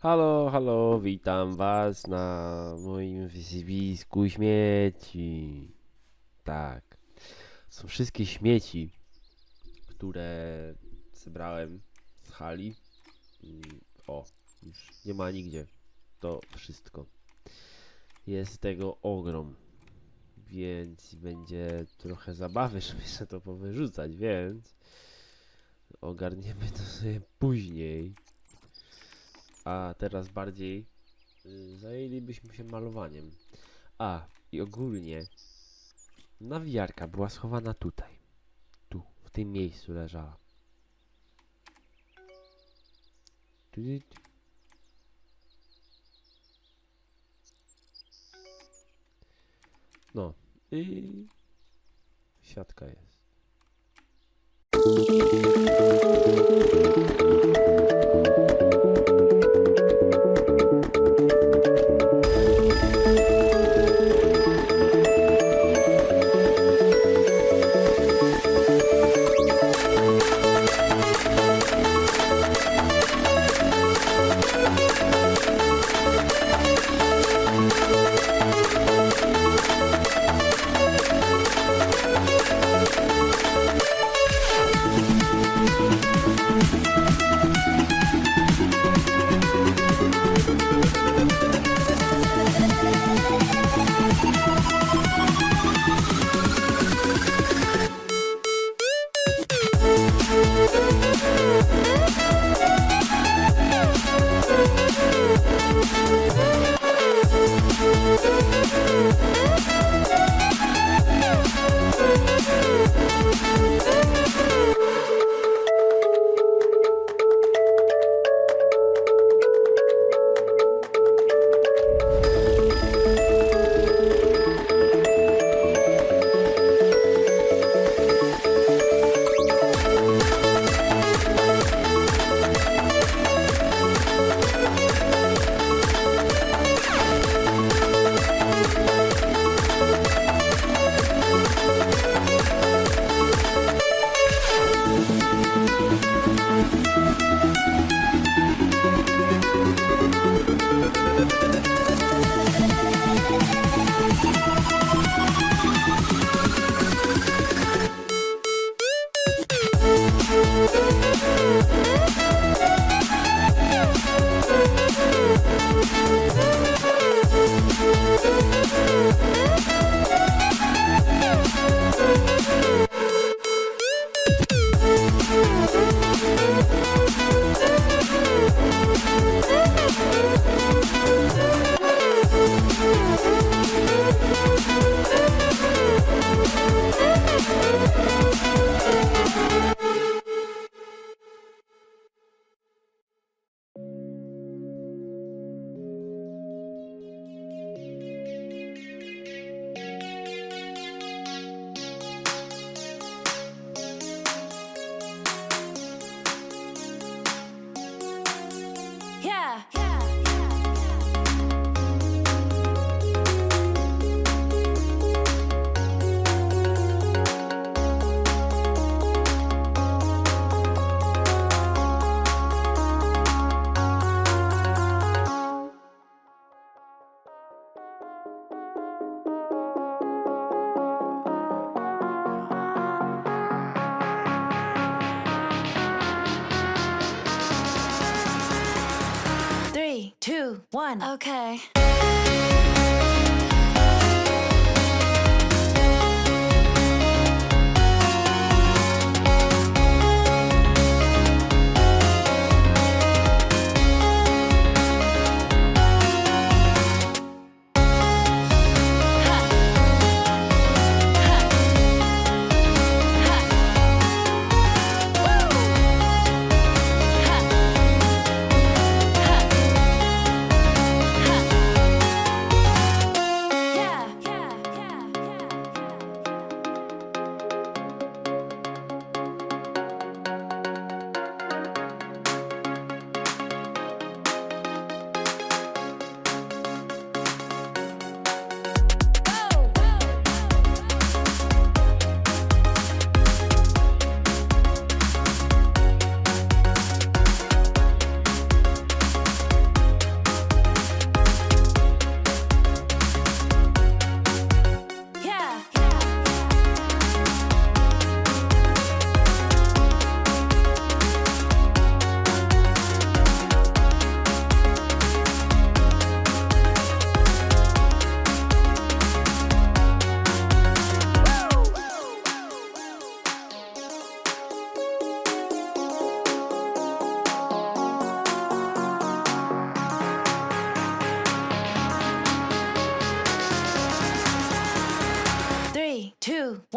Halo, halo, witam was na moim wysypisku śmieci. Tak. Są wszystkie śmieci, które zebrałem z hali. Mm, O, już nie ma nigdzie. To wszystko. Jest tego ogrom. Więc będzie trochę zabawy, żeby się to powyrzucać, więc ogarniemy to sobie później. A teraz bardziej y, zajęlibyśmy się malowaniem. A, i ogólnie nawijarka była schowana tutaj. Tu, w tym miejscu leżała. Tu, tu. No i siatka jest. One. Okay.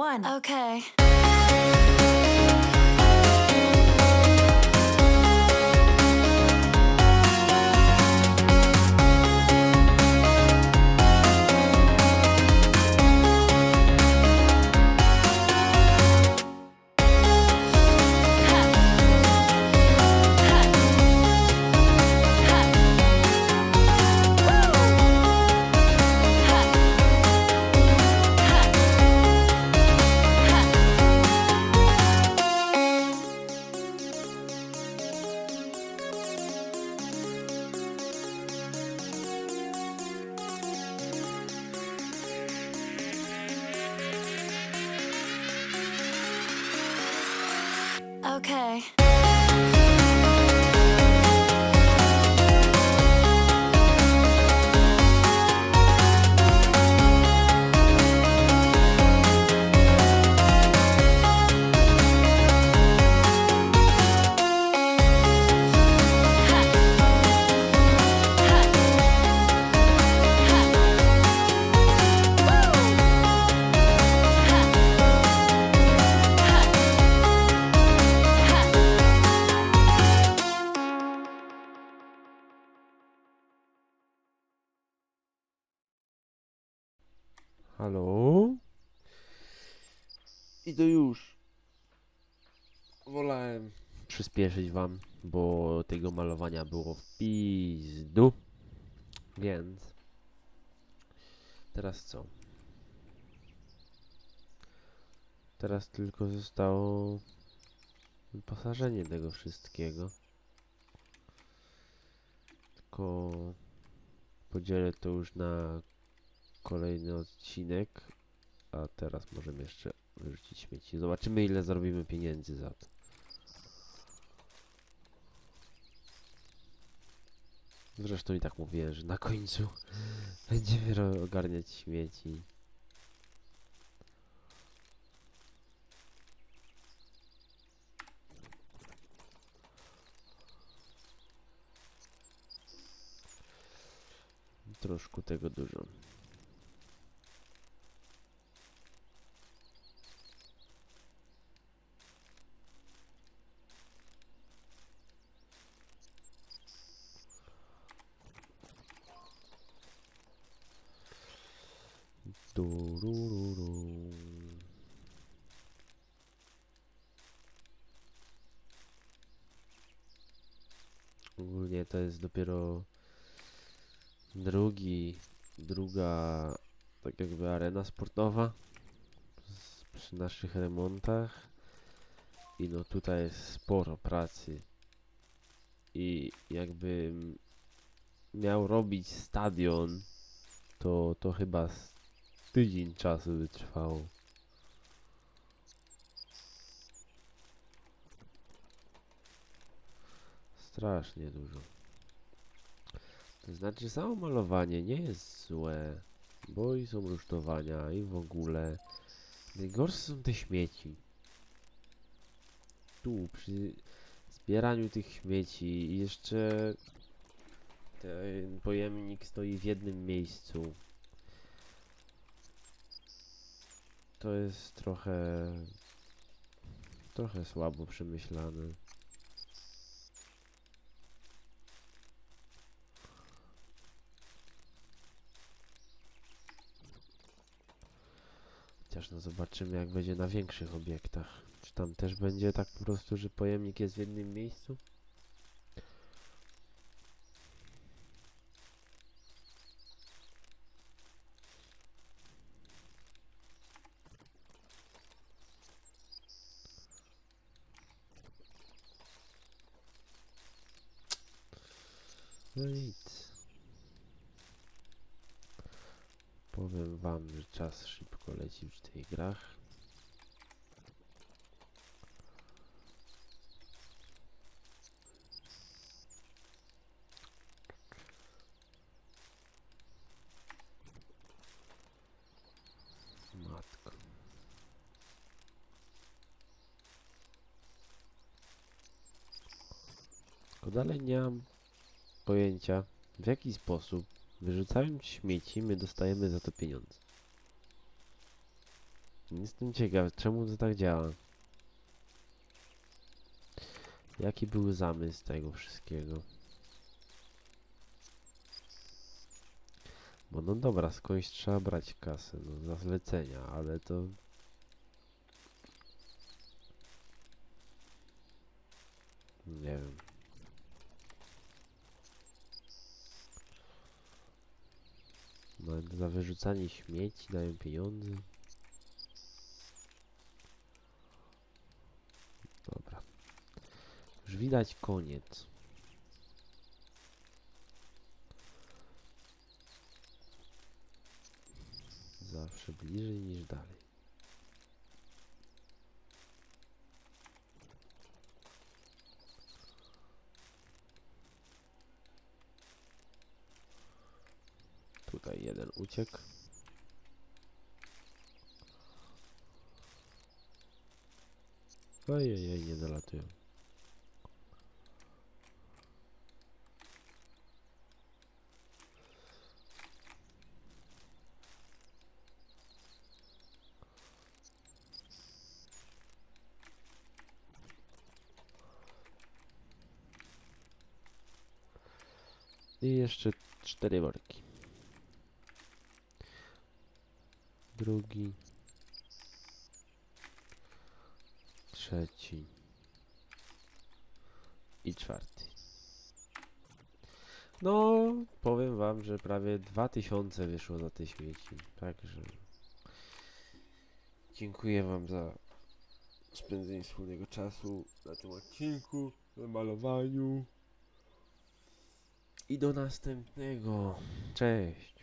One. Okay. Okay. Halo? I to już. Wolałem przyspieszyć wam, bo tego malowania było w pizdu. Więc teraz co? Teraz tylko zostało wyposażenie tego wszystkiego. Tylko podzielę to już na kolejny odcinek. A teraz możemy jeszcze wyrzucić śmieci. Zobaczymy ile zarobimy pieniędzy za to. Zresztą i tak mówiłem, że na końcu będziemy ogarniać śmieci. Troszkę tego dużo. Turururu. Ogólnie to jest dopiero drugi, druga tak jakby arena sportowa z, przy naszych remontach i no tutaj jest sporo pracy i jakbym miał robić stadion to, to chyba tydzień czasu by trwało. Strasznie dużo. To znaczy samo malowanie nie jest złe, bo i są rusztowania i w ogóle. Najgorsze są te śmieci. Tu przy zbieraniu tych śmieci jeszcze ten pojemnik stoi w jednym miejscu. To jest trochę trochę słabo przemyślane. Chociaż no zobaczymy jak będzie na większych obiektach. Czy tam też będzie tak po prostu, że pojemnik jest w jednym miejscu? Nic. Powiem wam, że czas szybko leci w tych grach. Matko. Tylko dalej nie mam pojęcia, w jaki sposób, wyrzucając śmieci, my dostajemy za to pieniądze. Jestem ciekaw, czemu to tak działa. Jaki był zamysł tego wszystkiego? Bo no dobra, skądś trzeba brać kasę, no za zlecenia, ale to... Nie wiem. No za wyrzucanie śmieci dają pieniądze. Dobra. Już widać koniec. Zawsze bliżej niż dalej. Tutaj jeden uciekł. Ojej, nie dolatują. I jeszcze cztery worki. Drugi. Trzeci. I czwarty. No, powiem wam, że prawie 2000 wyszło za te śmieci. Także dziękuję wam za spędzenie wspólnego czasu na tym odcinku, na malowaniu. I do następnego. Cześć.